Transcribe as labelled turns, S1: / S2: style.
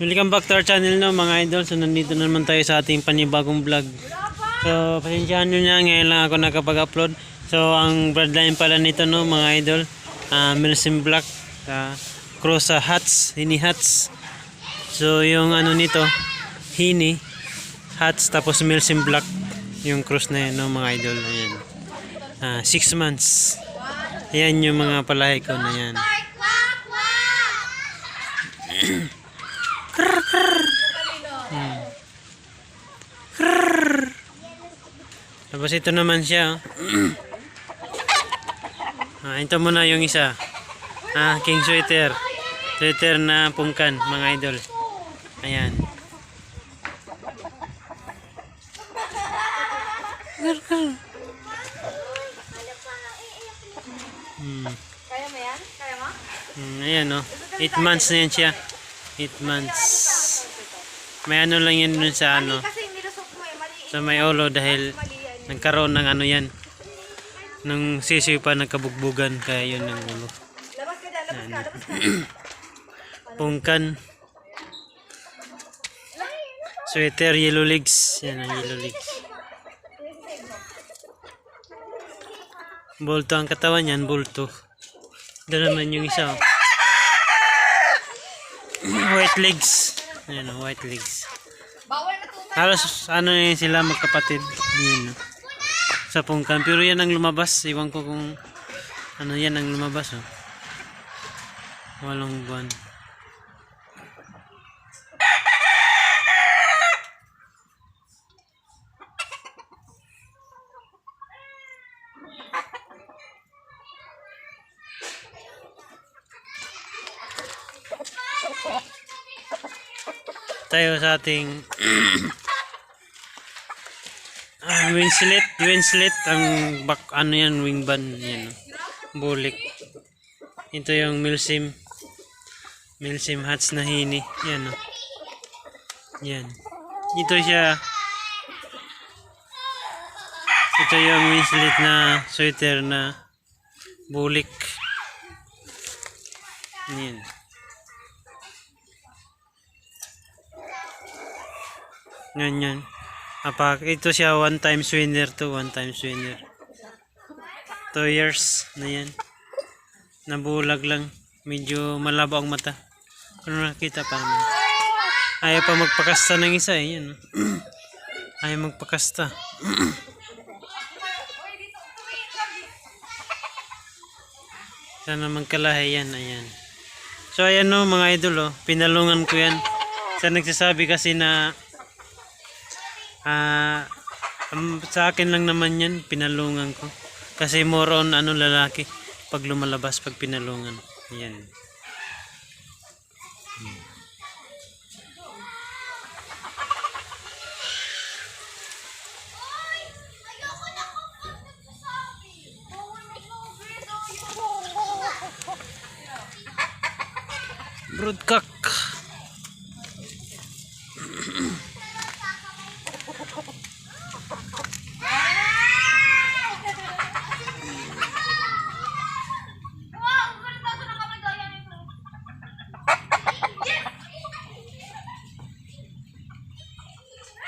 S1: Welcome back to our channel no mga idol. So nandito na naman tayo sa ating panibagong vlog. So pasensyahan nyo na ngayon lang ako nakapag-upload. So ang bloodline pala nito no mga idol. Uh, Milsim Black. Uh, cross sa hats. Hini hats. So yung ano nito. Hini. Hats tapos Milsim Black. Yung cross na yun no mga idol. Ayan. 6 months. Ayan yung mga palahi ko na yan. Tapos ito naman siya. oh. ah, ito muna yung isa. Ah, king sweater. Sweater na pungkan, mga idol. Ayan. Hmm.
S2: Kaya mo yan? Kaya mo?
S1: Hmm, ayan oh. 8 months na yan siya. 8 months. May ano lang yan dun sa ano.
S2: Kasi nilusok mo eh.
S1: Sa may ulo dahil. Nagkaroon ng ano yan. Nung sisiw pa nagkabugbugan kaya yun ang ulo.
S2: Ka.
S1: Pungkan. Sweater, yellow legs. Yan ang yellow legs. Bulto ang katawan yan, bulto. Doon naman yung isa. oh. White legs. Ayan oh, white legs. Halos ano yun sila magkapatid. Yun, no? Sa pungkan. Pero yan ang lumabas. Iwan ko kung ano yan ang lumabas. Oh. Walong buwan. tayo sa ating ah, wing slit wing slit ang back ano yan wing band yan oh. bulik. Ito yung milsim. Milsim hats na hini. Yan oh. yan. Ito siya. Ito yung wing slit na sweater na bulik. Yan. Yan yan. Apak, ito siya one time winner to one time winner. Two years na yan. Nabulag lang. Medyo malabo ang mata. Pero nakita pa naman. Ayaw pa magpakasta ng isa eh. Yan. Ayaw magpakasta. Sana magkalahi yan. Ayan. So ayan no mga idol oh. Pinalungan ko yan. Sa nagsasabi kasi na Ah, um, sa akin lang naman yan, pinalungan ko. Kasi more on ano lalaki pag lumalabas pag pinalungan. Yan. Hmm. Broadcock.